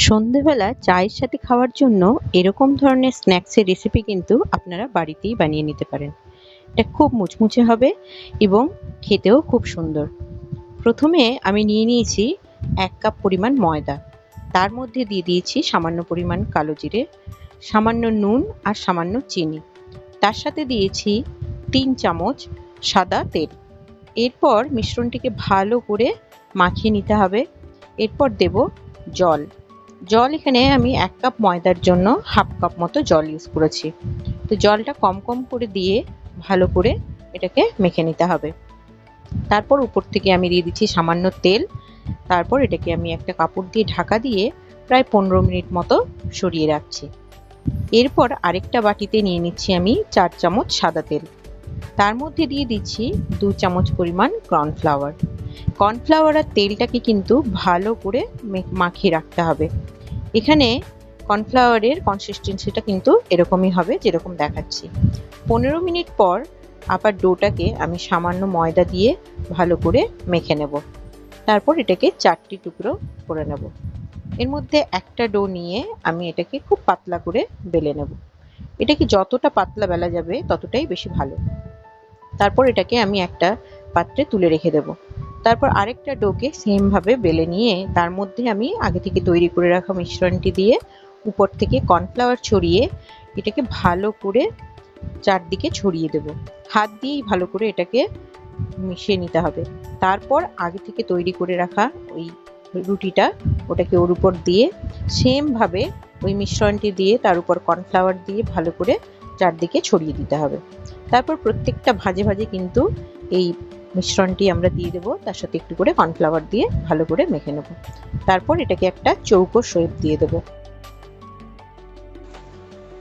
সন্ধেবেলা চায়ের সাথে খাওয়ার জন্য এরকম ধরনের স্ন্যাক্সের রেসিপি কিন্তু আপনারা বাড়িতেই বানিয়ে নিতে পারেন। এটা খুব মুচমুচে হবে এবং খেতেও খুব সুন্দর। প্রথমে আমি নিয়ে নিয়েছি এক কাপ পরিমাণ ময়দা। তার মধ্যে দিয়ে দিয়েছি সামান্য পরিমাণ কালো জিরে, সামান্য নুন আর সামান্য চিনি। তার সাথে দিয়েছি তিন চামচ সাদা তেল। এরপর মিশ্রণটিকে ভালো করে মাখিয়ে নিতে হবে। এরপর দেব জল। জল এখানে আমি এক কাপ ময়দার জন্য হাফ কাপ মতো জল ইউজ করেছি। তো জলটা কম কম করে দিয়ে ভালো করে এটাকে মেখে নিতে হবে। তারপর উপর থেকে আমি দিয়ে দিচ্ছি সামান্য তেল। তারপর এটাকে আমি একটা কাপড় দিয়ে ঢাকা দিয়ে প্রায় পনেরো মিনিট মতো সরিয়ে রাখছি। এরপর আরেকটা বাটিতে নিয়ে নিচ্ছি আমি চার চামচ সাদা তেল। তার মধ্যে দিয়ে দিচ্ছি দু চামচ পরিমাণ কর্নফ্লাওয়ার। কর্নফ্লাওয়ার আর তেলটাকে কিন্তু ভালো করে মাখিয়ে রাখতে হবে। এখানে কর্নফ্লাওয়ারের কনসিস্টেন্সিটা কিন্তু এরকমই হবে যেরকম দেখাচ্ছি। পনেরো মিনিট পর আবার ডোটাকে আমি সামান্য ময়দা দিয়ে ভালো করে মেখে নেব। তারপর এটাকে চারটি টুকরো করে নেব। এর মধ্যে একটা ডো নিয়ে আমি এটাকে খুব পাতলা করে বেলে নেব। এটাকে যতটা পাতলা বেলা যাবে ততটাই বেশি ভালো। তারপর এটাকে আমি একটা পাত্রে তুলে রেখে দেব। তারপর আরেকটা ডোকে সেমভাবে বেলে নিয়ে তার মধ্যে আমি আগে থেকে তৈরি করে রাখা মিশ্রণটি দিয়ে উপর থেকে কর্নফ্লাওয়ার ছড়িয়ে এটাকে ভালো করে চারদিকে ছড়িয়ে দেব। হাত দিয়েই ভালো করে এটাকে মিশিয়ে নিতে হবে। তারপর আগে থেকে তৈরি করে রাখা ওই রুটিটা ওটাকে ওর উপর দিয়ে সেমভাবে ওই মিশ্রণটি দিয়ে তার উপর কর্নফ্লাওয়ার দিয়ে ভালো করে চারদিকে ছড়িয়ে দিতে হবে। তারপর প্রত্যেকটা ভাজে ভাজে কিন্তু এই মিশ্রণটি আমরা দিয়ে দেবো। তার সাথে একটু করে কর্নফ্লাওয়ার দিয়ে ভালো করে মেখে নেব। তারপর এটাকে একটা চৌকো শেপ দিয়ে দেবো।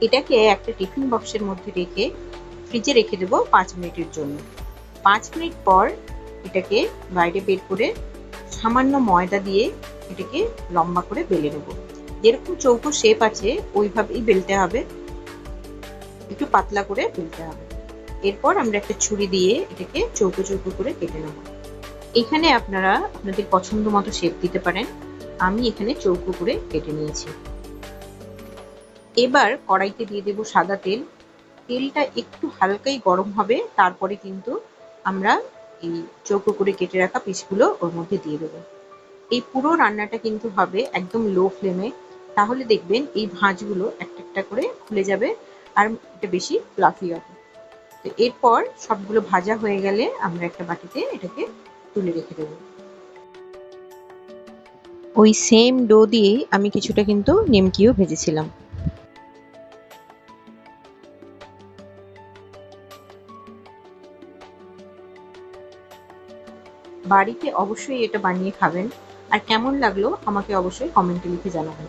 এটাকে একটা টিফিন বক্সের মধ্যে রেখে ফ্রিজে রেখে দেবো পাঁচ মিনিটের জন্য। পাঁচ মিনিট পর এটাকে বাইরে বের করে সামান্য ময়দা দিয়ে এটাকে লম্বা করে বেলে নেব। যেরকম চৌকো শেপ আছে, ওইভাবেই বেলতে হবে। একটু পাতলা করে বেলতে হবে। এরপর আমরা একটা ছুরি দিয়ে এটাকে চৌকো চৌকো করে কেটে নেব। এখানে আপনারা আপনাদের পছন্দ মতো শেপ দিতে পারেন। আমি এখানে চৌকো করে কেটে নিয়েছি। এবার কড়াইতে দিয়ে দেব সাদা তেল। তেলটা একটু হালকাই গরম হবে, তারপরে কিন্তু আমরা এই চৌকো করে কেটে রাখা পিসগুলো ওর মধ্যে দিয়ে দেবো। এই পুরো রান্নাটা কিন্তু হবে একদম লো ফ্লেমে তাহলে দেখবেন এই ভাঁজগুলো একটা একটা করে খুলে যাবে, আর এটা বেশি ফ্লাফি হবে। তো এরপর সবগুলো ভাজা হয়ে গেলে আমরা একটা বাটিতে এটাকে তুলে রেখে দেবো। ওই সেম ডো দিয়ে আমি কিছুটা কিন্তু নিমকিও ভেজেছিলাম। বাড়িতে অবশ্যই এটা বানিয়ে খাবেন। আর কেমন লাগল আমাকে অবশ্যই কমেন্টে লিখে জানাবেন।